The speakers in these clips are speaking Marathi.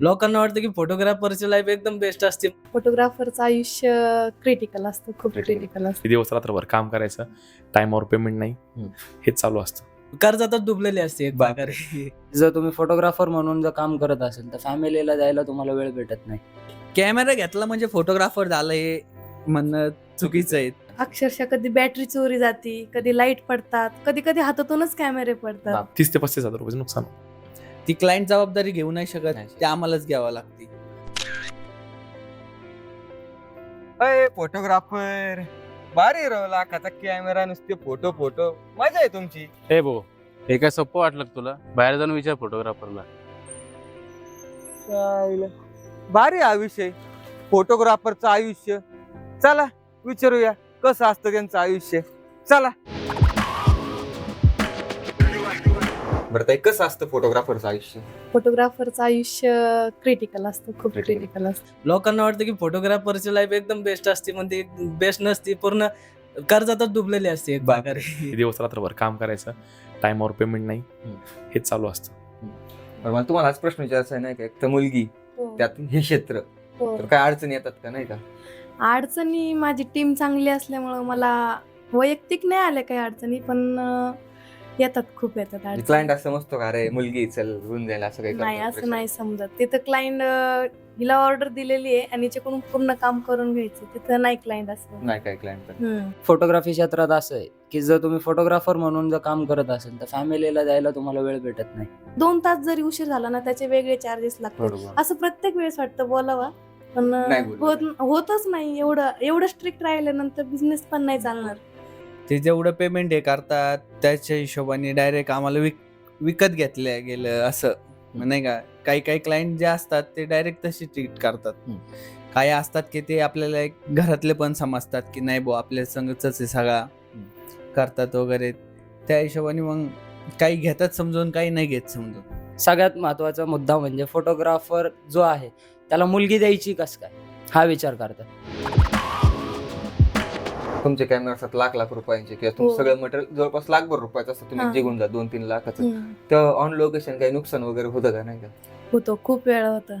लोकांना वाटतं की फोटोग्राफरची लाईफ एकदम बेस्ट असते. फोटोग्राफरचं आयुष्य क्रिटिकल असतं खूप Critical. क्रिटिकल असतं. दिवस रात्रभर काम करायचं टाइमवर पेमेंट नाही. हेच चालू असतं. कर्जातच डुबलेली असते एक. प्रकारे. जर तुम्ही फोटोग्राफर म्हणून जर काम करत असेल तर फॅमिलीला जायला तुम्हाला वेळ भेटत नाही. कॅमेरा घेतला म्हणजे फोटोग्राफर झालं हे म्हणणं चुकीचं आहे. अक्षरशः कधी बॅटरी चोरी जाती कधी लाइट पडतात कधी कधी हातातूनच कॅमेरे पडतात. तीस ते पस्तीस हजार रुपये नुकसान ती क्लायंट जबाबदारी घेऊ नाही शकत नाही. ते आम्हालाच घ्यावं लागते. अय फोटोग्राफर भारी राव लाखाचा कॅमेरा नुसते फोटो फोटो मजा आहे तुमची. हे भाऊ हे काय सोपं वाटलं का तुला? बाहेर जाऊन विचार फोटोग्राफरला चालेल. भारी हा विषय. फोटोग्राफरचं आयुष्य. चला विचारूया कसं असतं त्यांचं आयुष्य? चला. बरं ताई कसं असतं फोटोग्राफरचं आयुष्य फोटोग्राफरचं आयुष्य क्रिटिकल असतं खूप Critical. क्रिटिकल असतं लोकांना वाटतं की फोटोग्राफरची लाईफ एकदम बेस्ट असते ती बेस्ट नसते पूर्ण कर्जातच डुबलेली असते एक. प्रकारे दिवस रात्रभर काम करायचं टाइमवर पेमेंट नाही हम्म. हेच चालू असतं बरं, मला तुम्हाला हाच प्रश्न विचारायचा आहे नाही का एक तर मुलगी हो. त्यातून हे क्षेत्र हो. तर काय अडचणी येतात का नाही का अडचणी माझी टीम चांगली असल्यामुळं मला वैयक्तिक नाही आल्या काही अडचणी पण अं, येतात खूप येतात क्लायंट अडचणी असं समजतो का अरे मुलगी चल होऊन जाईल असं काही नाही असं नाही समजत. तिथं क्लायंट हिला ऑर्डर दिलेली आहे आणि हिच्याकडून पूर्ण काम करून घ्यायचं. तिथं नाही क्लायंट असं. नाही काय क्लायंट हम्म. फोटोग्राफी क्षेत्रात असं आहे की जर तुम्ही फोटोग्राफर म्हणून जर काम करत असेल तर फॅमिलीला जायला तुम्हाला वेळ भेटत नाही. दोन तास जरी उशीर झाला ना त्याचे वेगळे चार्जेस लागतात. बरोबर. असं प्रत्येक वेळेस वाटतं बोलावा. पण नाही होत होतच नाही. एवढं एवढं स्ट्रिक्ट राहिल्यानंतर बिझनेस पण नाही चालणार. ते जेवढं पेमेंट हे करतात त्याच्या हिशोबाने डायरेक्ट आम्हाला विक विकत घेतलं गेलं असं. नाही का? काही काही क्लायंट जे असतात ते डायरेक्ट तशी ट्रीट करतात. काही असतात की ते आपल्याला एक घरातले पण समजतात की नाही भाऊ आपल्या संगच आहे सगळा करतात वगैरे. त्या हिशोबाने मग काही घेतात समजून काही नाही घेत समजून. सगळ्यात महत्त्वाचा मुद्दा म्हणजे फोटोग्राफर जो आहे त्याला मुलगी द्यायची कस काय? हा विचार करतात. तुमचे कॅमेरा असतात लाख लाख रुपयांचे किंवा तुमचं हो. सगळं मटेरियल जवळपास लाखभर रुपयाचं असतं तुम्ही. जिंकून जा दोन तीन लाखाचं हम्म. तेव्हा ऑन लोकेशन काही नुकसान वगैरे होतं का नाही का होतो खूप वेळा होतं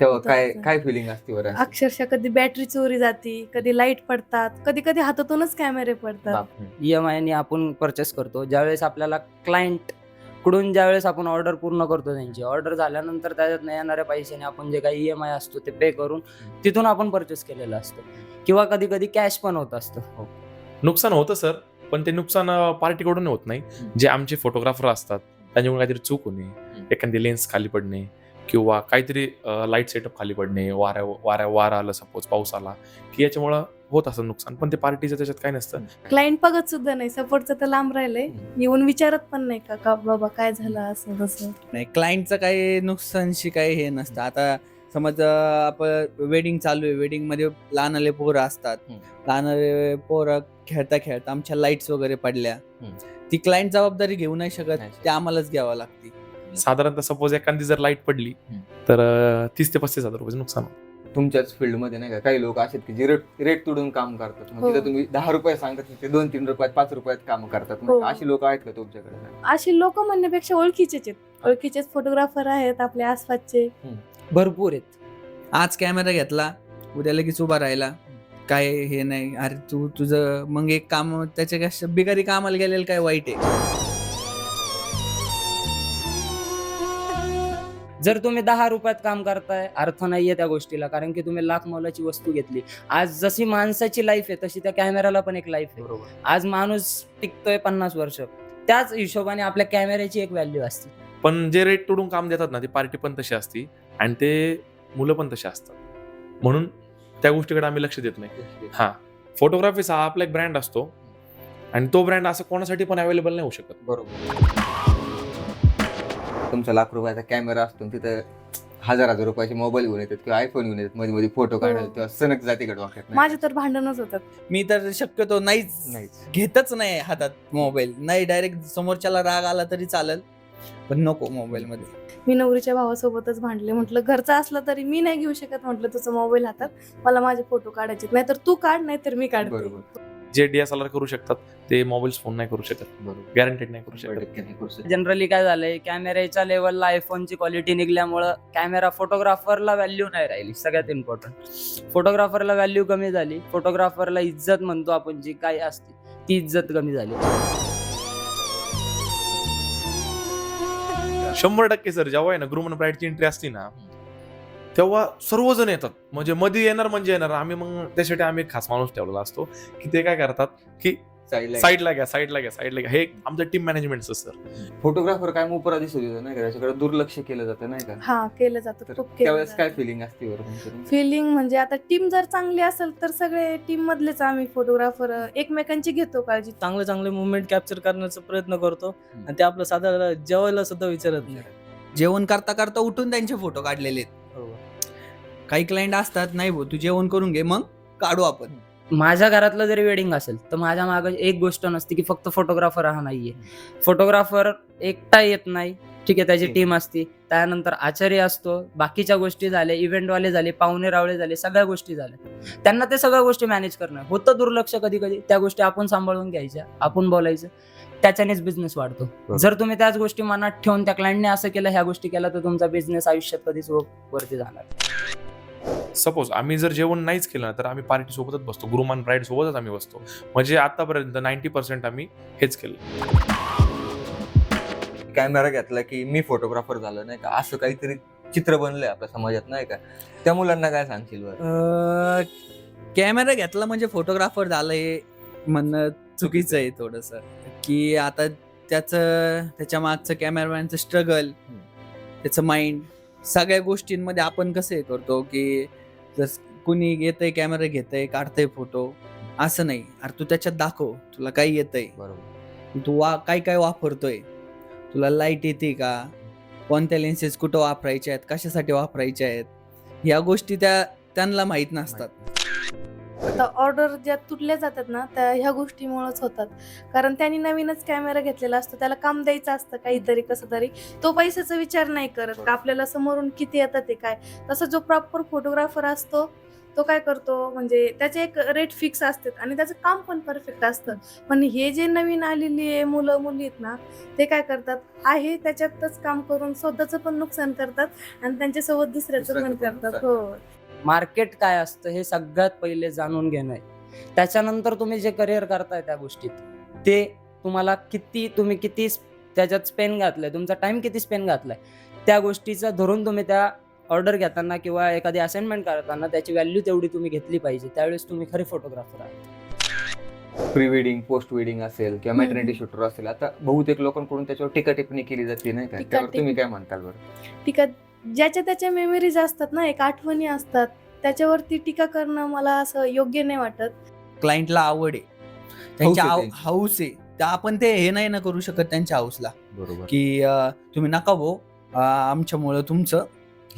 तेव्हा होतं, काय. काय फिलिंग असते बरं? अक्षरशः कधी बॅटरी चोरी जाती कधी लाइट पडतात कधी कधी हातातूनच कॅमेरे पडतात बाप. ई एम आयने आपण परचेस करतो ज्यावेळेस आपल्याला क्लायंटकडून ज्यावेळेस आपण ऑर्डर पूर्ण करतो त्यांची ऑर्डर झाल्यानंतर त्याच्यात नाही येणाऱ्या पैशाने आपण जे काही ई एम आय असतो ते पे करून तिथून आपण परचेस केलेलं असतं किंवा कधी कधी कॅश पण होत असतं. नुकसान होतं सर पण ते नुकसान पार्टीकडून होत नाही. जे आमचे फोटोग्राफर असतात त्यांच्यामुळे काहीतरी चूक होणे एखादी लेन्स खाली पडणे किंवा काहीतरी लाइट सेटअप खाली पडणे वाऱ्या वाऱ्या वारा आलं सपोज पाऊस आला की याच्यामुळं होत असं नुकसान. पण ते पार्टीचं त्याच्यात काय नसतं. क्लायंट बघत सुद्धा नाही. सपोर्टचं तर लांब राहिलंय. येऊन विचारत पण नाही का का बाबा काय झालं असं तसं नाही क्लायंटचं काही नुकसानशी काही हे नसतं. आता समज आपण वेडिंग चालू आहे वेडिंगमध्ये लहानले पोरं असतात हम्म. लहानले पोरं खेळता खेळता आमच्या लाईट्स वगैरे पडल्या. ती क्लायंट जबाबदारी घेऊ नाही शकत नाही. ते आम्हालाच घ्यावं लागते साधारणतः सपोज एखादी जर लाइट पडली. तर अं, तीस ते पस्तीस हजार रुपये नुकसान होतं. तुमच्याच फील्डमध्ये नाही का काही लोक असे आहेत की जे रेट रेट तोडून काम करतात हो. तिथं तुम्ही दहा रुपये सांगत ते दोन तीन रुपयात पाच रुपयात काम करतात हो. अशी लोक आहेत का तुमच्याकडे अशी लोक म्हणण्यापेक्षा ओळखीचेच आहेत ओळखीचेच फोटोग्राफर आहेत आपल्या आसपासचे भरपूर आहेत. आज कॅमेरा घेतला उद्या लगेच उभा राहिला. काय हे नाही अरे तू तुझं मग एक काम त्याच्या बिगारी कामाला गेलेलं काय वाईट आहे? जर तुम्ही दहा रुपयात काम करताय अर्थ नाहीये त्या गोष्टीला कारण की तुम्ही लाख मोलाची वस्तू घेतली. आज जशी माणसाची लाईफ आहे तशी त्या कॅमेराला पण एक लाईफ आहे. आज माणूस टिकतोय पन्नास वर्ष. त्याच हिशोबाने आपल्या कॅमेऱ्याची एक व्हॅल्यू असते. पण जे रेट तोडून काम देतात ना ती पार्टी पण तशी असती आणि ते मुलं पण तशी असतात. म्हणून त्या गोष्टीकडे आम्ही लक्ष देत नाही. हा फोटोग्राफीचा हा आपला एक ब्रँड असतो आणि तो ब्रँड असं कोणासाठी पण अवेलेबल नाही होऊ शकत. बरोबर. तुमचा लाख रुपयाचा कॅमेरा असतो तिथं हजार हजार रुपयाचे मोबाईल घेऊन येतात किंवा आयफोन घेऊन येतात मध्ये मध्ये फोटो काढायला हो. तेव्हा सनक जातीकडे वाटत माझे तर भांडणच होतात. मी तर शक्यतो नाहीच नाहीच. घेतच नाही हातात मोबाईल नाही डायरेक्ट समोरच्याला राग आला तरी चालेल. पण नको मोबाईल मध्ये. मी नवरीच्या भावासोबतच भांडले. म्हटलं घरचा असला तरी मी नाही घेऊ शकत म्हटलं तुझा मोबाईल हातात. मला माझे फोटो काढायचे नाहीतर तू काढ नाहीतर मी काढते. बरोबर. जे डीएसएलआर करू शकतात ते मोबाईल्स फोन नाही करू शकत. बरोबर. गॅरंटेड नाही नाही करू शकत. जनरली काय झालंय कॅमेऱ्याच्या लेवलला आयफोनची क्वालिटी निघल्यामुळं कॅमेरा फोटोग्राफरला व्हॅल्यू नाही राहिली. सगळ्यात इम्पॉर्टंट फोटोग्राफरला व्हॅल्यू कमी झाली. फोटोग्राफरला इज्जत म्हणतो आपण जी काय असते ती इज्जत कमी झाली. शंभर टक्के सर जेव्हा आहे ना ग्रुमन ब्राईडची एंट्री असते ना तेव्हा सर्वजण येतात. म्हणजे मध्ये येणार म्हणजे येणार. आम्ही मग त्यासाठी आम्ही एक खास माणूस ठेवलेला असतो की ते काय करतात की साईडला घ्या साईडला घ्या साईडला घ्या. हे आमचं टीम मॅनेजमेंटचं सर फोटोग्राफर काय उपरा दिसत होतं नाही का? त्याच्याकडे दुर्लक्ष केलं जातं नाही का? हा केलं जातं तर खूप केलं त्यावेळेस काय फिलिंग असते बरं तुमचं? फिलिंग म्हणजे आता टीम जर चांगली असेल तर सगळे टीम मधलेच आम्ही फोटोग्राफर एकमेकांची घेतो काळजी. चांगले चांगले मुवमेंट कॅप्चर करण्याचा प्रयत्न करतो. आणि ते आपलं साधा जेवायला सुद्धा विचारत नाही. जेवण करता करता उठून त्यांचे फोटो काढलेले आहेत. काही क्लायंट असतात नाही भाऊ तू जेवण करून घे मग काढू आपण. माझ्या घरातलं जरी वेडिंग असेल तर माझ्या मागे एक गोष्ट नसते की फक्त फोटोग्राफर हा नाहीये. फोटोग्राफर एकटा येत नाही ठीक आहे त्याची. टीम असती. त्यानंतर आचार्य असतो बाकीच्या गोष्टी झाल्या इव्हेंटवाले झाले पाहुणे रावळे झाले सगळ्या गोष्टी झाल्या. त्यांना ते सगळ्या गोष्टी मॅनेज करणं होतं दुर्लक्ष कधी कधी त्या गोष्टी आपण सांभाळून घ्यायच्या आपण बोलायचं त्याच्यानेच बिझनेस वाढतो. जर तुम्ही त्याच गोष्टी मनात ठेवून त्या क्लायंटने असं केलं ह्या गोष्टी केल्या तर तुमचा बिझनेस आयुष्यात कधीच वर- वरती जाणार सपोज आम्ही जर जेवण नाहीच केलं ना, तर आम्ही पार्टी सोबतच बसतो. ग्रुमन ब्राईड सोबतच आम्ही बसतो. म्हणजे आतापर्यंत नाईन्टी पर्सेंट आम्ही हेच केलं. कॅमेरा घेतला की मी फोटोग्राफर झालो नाही का? असं काहीतरी चित्र बनलंय आपल्या समाजात नाही का? त्या मुलांना काय सांगशील बरं? कॅमेरा घेतला म्हणजे फोटोग्राफर झालं हे म्हणणं चुकीचं आहे थोडस. की आता त्याचं त्याच्या मागचं कॅमेरामॅनचं स्ट्रगल त्याचं माइंड सगळ्या गोष्टींमध्ये आपण कसं हे करतो की जस कुणी येतंय कॅमेरा घेतंय काढतंय फोटो असं नाही. अरे तू त्याच्यात दाखव तुला काय येतंय. बरोबर. तू वा काय काय वापरतोय? तुला लाइट येते का? कोणत्या लेन्सेस कुठं वापरायच्या आहेत कशासाठी वापरायच्या आहेत या गोष्टी त्या त्यांना माहीत नसतात. आता ऑर्डर ज्या तुटल्या जातात ना त्या ह्या गोष्टीमुळेच होतात. कारण त्यांनी नवीनच कॅमेरा घेतलेला असतो त्याला काम द्यायचं असतं काहीतरी कसं तरी. तो पैशाचा विचार नाही करत का आपल्याला समोरून किती येतात ते काय. तसं जो प्रॉपर फोटोग्राफर असतो तो काय करतो म्हणजे त्याचे एक रेट फिक्स असतात आणि त्याचं काम पण परफेक्ट असतं. पण हे जे नवीन आलेली आहे मुलं मुली आहेत ना ते काय करतात आहे त्याच्यातच काम करून स्वतःचं पण नुकसान करतात आणि त्यांच्यासोबत दुसऱ्याचं पण दुसऱ्याचं पण करतात. हो. मार्केट काय असतं हे सगळ्यात पहिले जाणून घेणं आहे. त्याच्यानंतर तुम्ही जे करिअर करताय त्या गोष्टीत ते तुम्हाला किती तुम्ही किती त्याच्यात स्पेन घातलाय तुमचा टाइम किती स्पेन घातलाय त्या गोष्टीचा धरून तुम्ही त्या ऑर्डर घेताना किंवा एखादी असाइनमेंट करताना त्याची व्हॅल्यू तेवढी तुम्ही घेतली पाहिजे. त्यावेळेस तुम्ही खरे फोटोग्राफर आहात. प्री वेडिंग पोस्ट वेडिंग असेल किंवा. मॅटर्निटी शूटर असेल आता बहुतेक लोकांकडून त्याच्यावर टीका टिप्पणी केली जाते नाही का? त्यावर तुम्ही. काय म्हणताल बरं? टीका ज्याच्या त्याच्या मेमरीज असतात ना एक आठवणी असतात त्याच्यावरती टीका करणं मला असं योग्य नाही वाटत. क्लायंटला आवड आहे. त्यांच्या आहे आव- त्यांची. हाऊस आहे. तर आपण ते हे नाही ना करू शकत त्यांच्या हाऊसला बरोबर. की अं, तुम्ही नका भाऊ अं, आमच्यामुळं तुमचं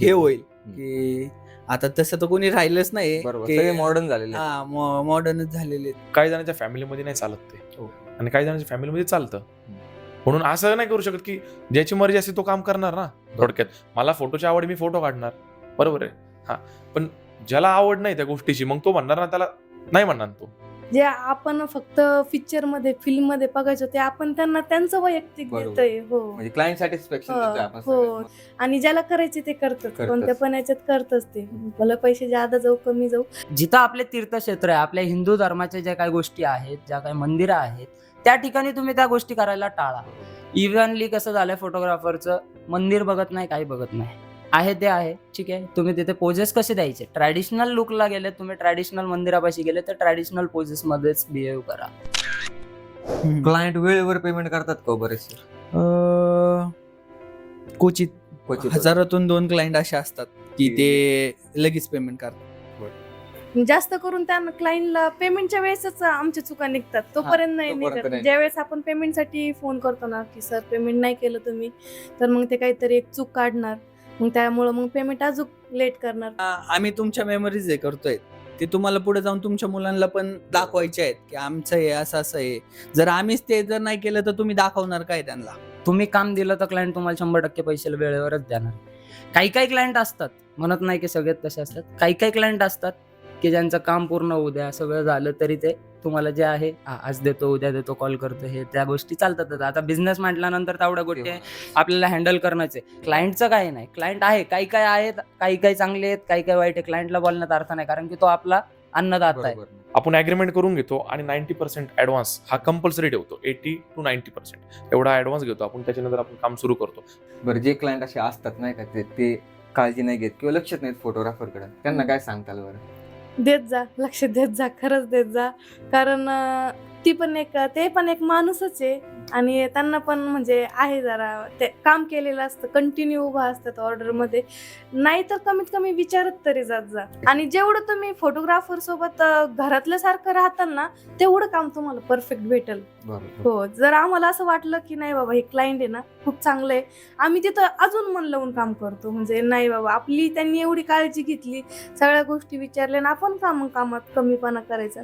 हे होईल. की आता तसं तर कोणी राहिलंच नाही. बरोबर. की- सगळे मॉडर्न झालेले आहेत. हा मॉडर्नच झालेले आहेत. काही जणांच्या फॅमिलीमध्ये नाही चालत ते. हो. आणि काही जणांच्या फॅमिलीमध्ये चालतं. म्हणून असं नाही करू शकत की ज्याची मर्जी असते तो काम करणार ना थोडक्यात मला फोटोची आवड मी फोटो काढणार. बरोबर आहे? हा. पण ज्याला आवड नाही त्या गोष्टीची मग तो म्हणणार ना त्याला नाही म्हणणार तो. जे आपण फक्त पिक्चरमध्ये फिल्ममध्ये बघायचो ते आपण त्यांना त्यांचं वैयक्तिक बरोबर. देतोय हो म्हणजे क्लायंट सॅटिस्फॅक्शन हो, आपण हो. सगळ्यात महत्त्वाचं. आणि ज्याला करायचे ते करतात. कोणत्या पण याच्यात करतच ते भलं पैसे जादा जाऊ कमी जाऊ जिथं आपले तीर्थक्षेत्र आहे आपल्या हिंदू धर्माच्या ज्या काही गोष्टी आहेत ज्या काही मंदिरं आहेत त्या ठिकाणी तुम्ही त्या गोष्टी करायला टाळा इव्हनली कसं झालंय फोटोग्राफरचं मंदिर बघत नाही काही बघत नाही आहे ते आहे ठीक आहे? तुम्ही तिथे पोजेस कसे द्यायचे? ट्रॅडिशनल लुकला गेले तुम्ही ट्रॅडिशनल मंदिरापाशी गेले तर ट्रॅडिशनल पोजेस मध्येच बिहेव करा. क्लायंट वेळेवर पेमेंट करतात का हो बरेचसे? अं, क्वचित. हजारातून दोन क्लायंट असे असतात की ते लगेच पेमेंट करतात. जास्त करून त्या क्लायंटला पेमेंटच्या वेळेसच आमच्या चुका निघतात. तोपर्यंत नाही तोपर्यंत निघत. नाही. ज्यावेळेस आपण पेमेंटसाठी फोन करतो ना की सर पेमेंट नाही केलं तुम्ही तर मग ते काहीतरी एक चूक काढणार. मग त्यामुळं मग पेमेंट अजून लेट करणार. आ- आम्ही तुमच्या मेमरीज हे करतोय. ते तुम्हाला पुढे जाऊन तुमच्या मुलांना पण दाखवायचे आहेत की आमचं हे असं असं आहे जर आम्हीच ते जर नाही केलं तर तुम्ही दाखवणार काय त्यांना? तुम्ही काम दिलं तर क्लायंट तुम्हाला शंभर टक्के पैसे वेळेवरच देणार. काही काही क्लायंट असतात. म्हणत नाही की सगळेच तसे असतात. काही काही क्लायंट असतात. की ज्यांचं काम पूर्ण होऊ द्या सगळं झालं तरी ते तुम्हाला जे आहे हा, आज देतो उद्या देतो कॉल करतो हे त्या गोष्टी चालतातच आता. बिझनेस म्हटल्यानंतर तेवढ्या गोष्टी आपल्याला हँडल करणंच आहे. क्लायंटचं काही नाही. क्लायंट आहे काही काही आहेत काही काही चांगले आहेत काही काही वाईट आहे. क्लायंटला बोलण्यात अर्थ नाही कारण की तो आपला अन्नदाता आहे. आपण ॲग्रीमेंट करून घेतो आणि नाईन्टी पर्सेंट ॲडव्हान्स हा कंपल्सरी ठेवतो एटी टू नाईन्टी पर्सेंट एवढा ॲडव्हान्स घेतो आपण त्याच्यानंतर आपण काम सुरू करतो. बरं जे क्लायंट असे असतात नाही का ते ते काळजी नाही घेत किंवा लक्षात नाहीत फोटोग्राफरकडे त्यांना काय सांगताल बरं? देत जा लक्ष देत जा खरंच देत जा. कारण ती पण एक ते पण एक माणूसच आहे. आणि त्यांना पण म्हणजे आहे जरा ते काम केलेलं असतं कंटिन्यू उभा असतात ऑर्डरमध्ये. नाही तर कमीत कमी विचारत तरी जात जा. आणि जेवढं तुम्ही फोटोग्राफर सोबत घरातल्या सारखं राहताल ना तेवढं काम तुम्हाला परफेक्ट भेटेल. हो जर आम्हाला असं वाटलं की नाही बाबा हे क्लायंट आहे ना खूप चांगलं आहे. आम्ही तिथं अजून मन लावून काम करतो. म्हणजे नाही बाबा आपली त्यांनी एवढी काळजी घेतली सगळ्या गोष्टी विचारल्या ना आपण काम कामात कमीपणा करायचा.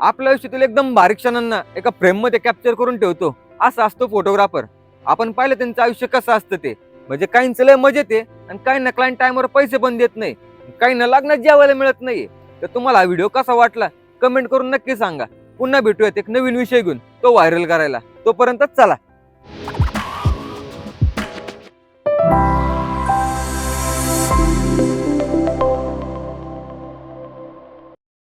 आपल्या आयुष्यातील एकदम बारीक क्षणांना एका फ्रेममध्ये कॅप्चर करून ठेवतो. असा असतो फोटोग्राफर आपण पाहिलं त्यांचं आयुष्य कसं असतं ते. म्हणजे काहींचं लय मजेत आहे आणि काहींना क्लायंट टाइमवर पैसे पण देत नाही. काहींना लग्नात जेवायला मिळत नाही तर तुम्हाला हा व्हिडिओ कसा वाटला? कमेंट करून नक्की सांगा. पुन्हा भेटूयात एक नवीन विषय घेऊन. तो व्हायरल करायला. तोपर्यंत चला.